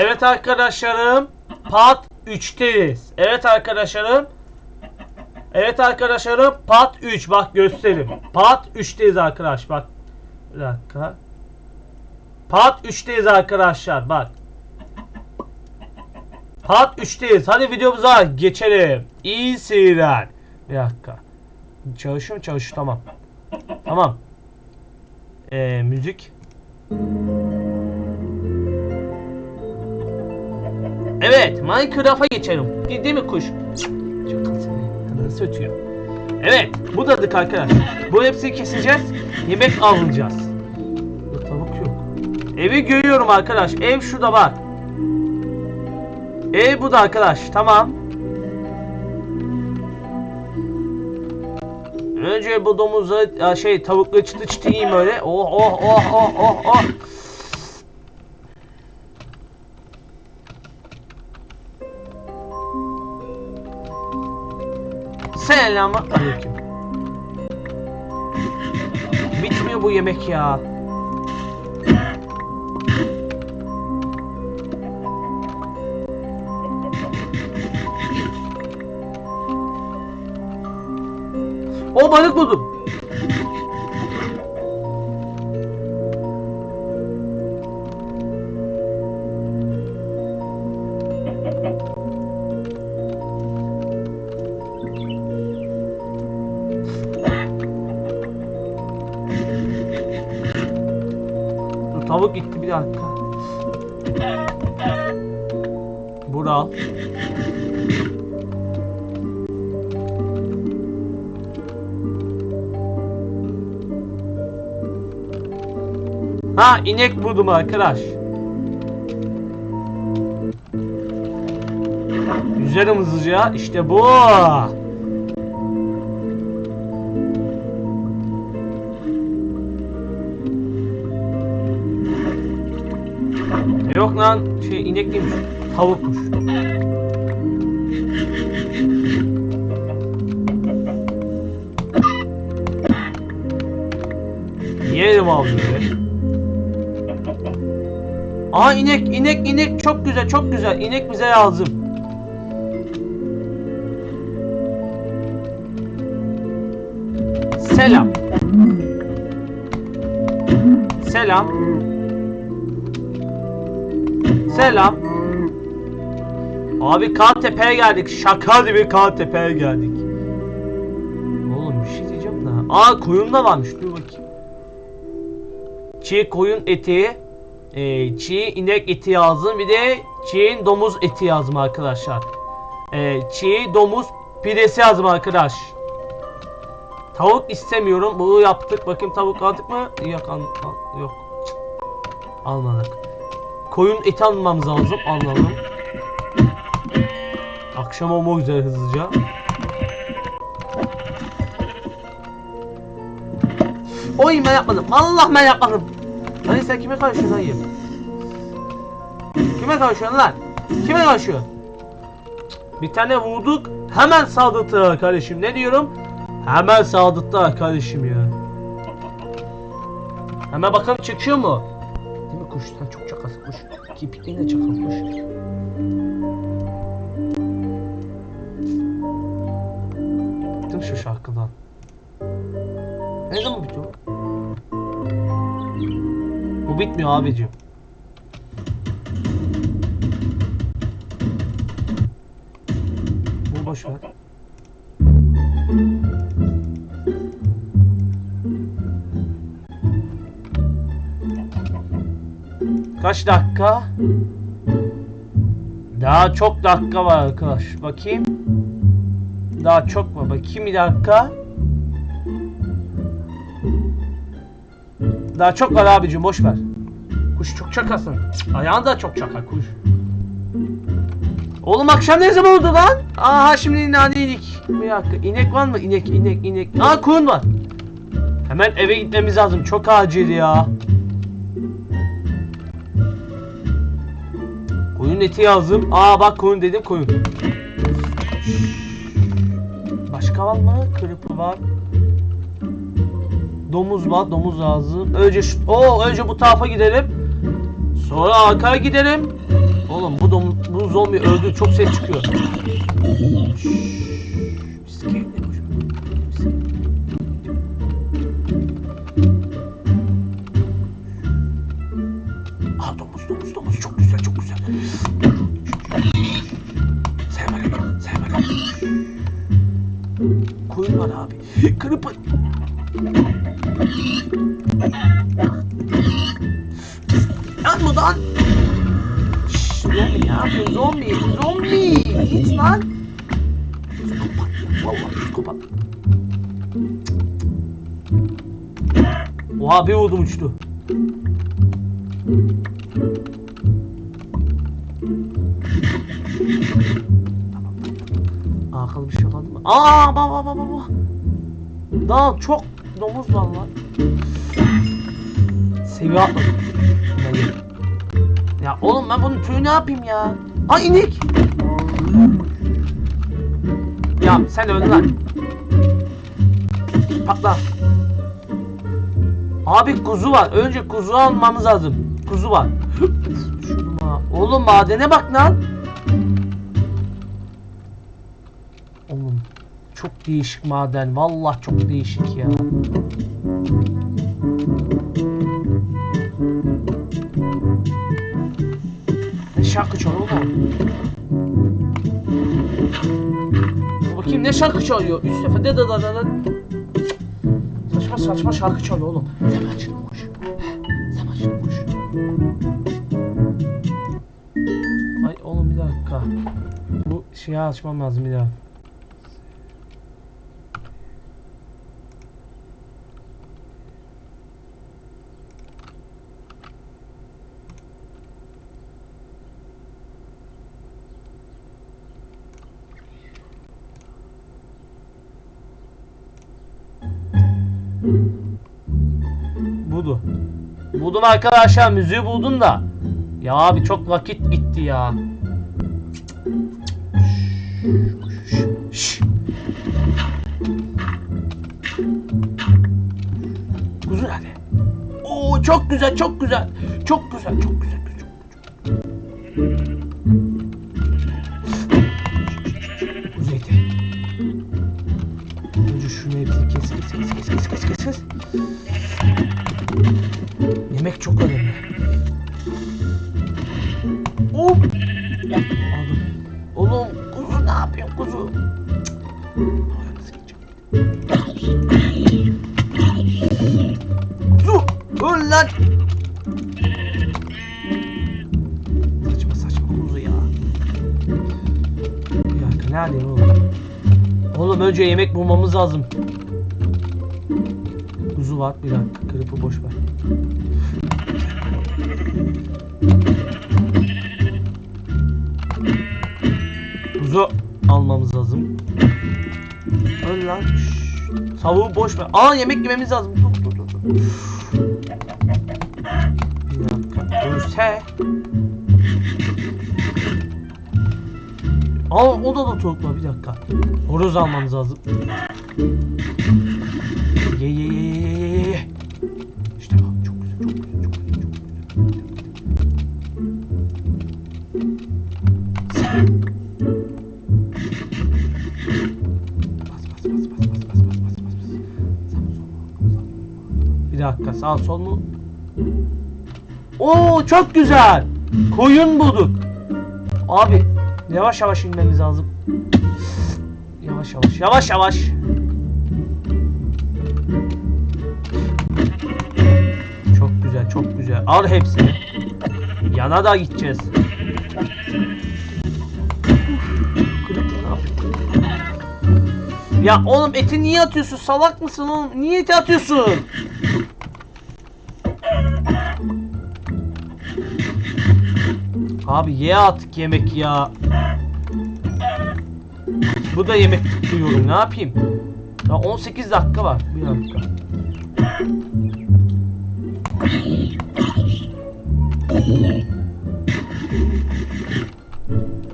Evet arkadaşlarım. Part 3'teyiz. Evet arkadaşlarım. Evet arkadaşlarım. Part 3. Bak göstereyim. Part 3'teyiz arkadaş. Bak. Bir dakika. Part 3'teyiz arkadaşlar. Bak. Part 3'teyiz. Hadi videomuza geçelim. İyi seyirler. Bir dakika. Çalışıyor mu? Çalışıyor. Tamam. Tamam. Ee, müzik. Evet, Minecraft'a geçelim. Değil mi kuş? Çok tatlı. Nasıl ötüyor? Evet, bu dadık arkadaş. Bu hepsini keseceğiz. Yemek alacağız. Tavuk yok. Evi görüyorum arkadaş. Ev şurada bak. Ev bu da arkadaş. Tamam. Önce bu domuzu ya şey tavukla çıtı çıtı yiyeyim öyle. Oh oh oh oh oh oh. Selamun aleyküm. Bitmiyor bu yemek ya. O balık buldum. Tavuk gitti bir dakika. Bura al. Ha inek buldum arkadaş. Güzelim hızlıca. İşte bu. Yok lan şey inek değilmiş. Tavukmuş. Yiyelim abi böyle. Aa inek inek inek çok güzel çok güzel inek bize lazım. Selam. Selam. Selam. Abi Tepe'ye geldik. Şaka gibi Tepe'ye geldik. Oğlum bir şey diyeceğim daha. Aa koyun da varmış. Dur bakayım. Çiğ koyun eti. E, çiğ inek eti yazdım. Bir de çiğ domuz eti yazdım arkadaşlar. E, çiğ domuz pidesi yazdım arkadaş. Tavuk istemiyorum. Bunu yaptık. Bakayım tavuk aldık mı? Yok al, al- yok. Cık. Almadık. Koyun eti almamız lazım. Alalım. Akşam olmak üzere hızlıca. Oy ben yapmadım. Allah ben yapmadım. Lan sen kime karışıyorsun hayır? Kime karışıyorsun lan? Kime karışıyorsun? Bir tane vurduk. Hemen saldırttılar kardeşim. Ne diyorum? Hemen saldırttılar kardeşim ya. Hemen bakalım çıkıyor mu? Değil mi kuş? Sen çok kuş. Kirpiklerin de çakal kuş. Bıktım şu şarkıdan. Ne zaman bitiyor? Bu bitmiyor abicim. Bu boş ver. Kaç dakika? Daha çok dakika var arkadaş. Bakayım. Daha çok var. Bakayım bir dakika. Daha çok var abicim boş ver. Kuş çok çakasın. Cık, Ayağın da çok çakar kuş. Oğlum akşam ne zaman oldu lan? Aha şimdi nane yedik. Bir dakika inek var mı? İnek inek inek. Aa koyun var. Hemen eve gitmemiz lazım. Çok acil ya. Koyun eti yazdım. Aa bak koyun dedim koyun. Başka var mı? Kırpı var. Domuz var, domuz lazım. Önce şu, o önce bu tarafa gidelim. Sonra arkaya gidelim. Oğlum bu dom bu zombi öldü. Çok ses çıkıyor. Şşş. Kırıp bu lan. Zombi ne yapıyorsun zombi? Zombi. Git lan. Psikopat. Vallahi psikopat. Oha bir vurdum uçtu. Akıl bir şey kaldı mı? Aa baba baba baba. Daha çok domuz var lan. Seviye atladım. Ya oğlum ben bunun tüyü ne yapayım ya? Ay inek. Ya sen öldün lan. Patla. Abi kuzu var. Önce kuzu almamız lazım. Kuzu var. Oğlum madene bak lan. Çok değişik maden. Vallahi çok değişik ya. Ne şarkı çalıyor? Dur Bakayım ne şarkı çalıyor? Üst sefer de da da da da. Saçma saçma şarkı çalıyor oğlum. Sen açılmış. Sen açılmış. Ay oğlum bir dakika. Bu şeyi açmam lazım bir daha. Buldum arkadaşlar müziği buldum da. Ya abi çok vakit gitti ya. Kuzu nerede? Oo çok güzel. Çok güzel çok güzel. Çok güzel. Kuzu? Kuzu öl lan. Saçma saçma kuzu ya. Bir dakika neredeyim oğlum? Oğlum önce yemek bulmamız lazım. Kuzu var bir dakika kırıpı boş ver. Almamız lazım. Öl lan. Şşş. Tavuğu boş ver. Aa yemek yememiz lazım. Dur dur dur. dur. Bir dakika. Ölse. Aa o da da tavuk var bir dakika. Horoz almamız lazım. Dakika sağ sol mu? Oo çok güzel. Koyun bulduk. Abi yavaş yavaş inmemiz lazım. Yavaş yavaş yavaş yavaş. Çok güzel çok güzel. Al hepsini. Yana da gideceğiz. Ya oğlum eti niye atıyorsun? Salak mısın oğlum? Niye eti atıyorsun? Abi ye artık yemek ya. Bu da yemek duyuyorum. Ne yapayım? Ya 18 dakika var. Bir dakika.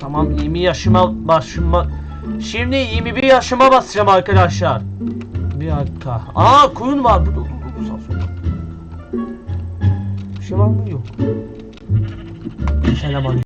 Tamam 20 yaşıma başıma Şimdi 21 yaşıma basacağım arkadaşlar. Bir dakika. Aa koyun var. Dur dur dur dur. Bir şey var mı? Yok. Selam aleyküm.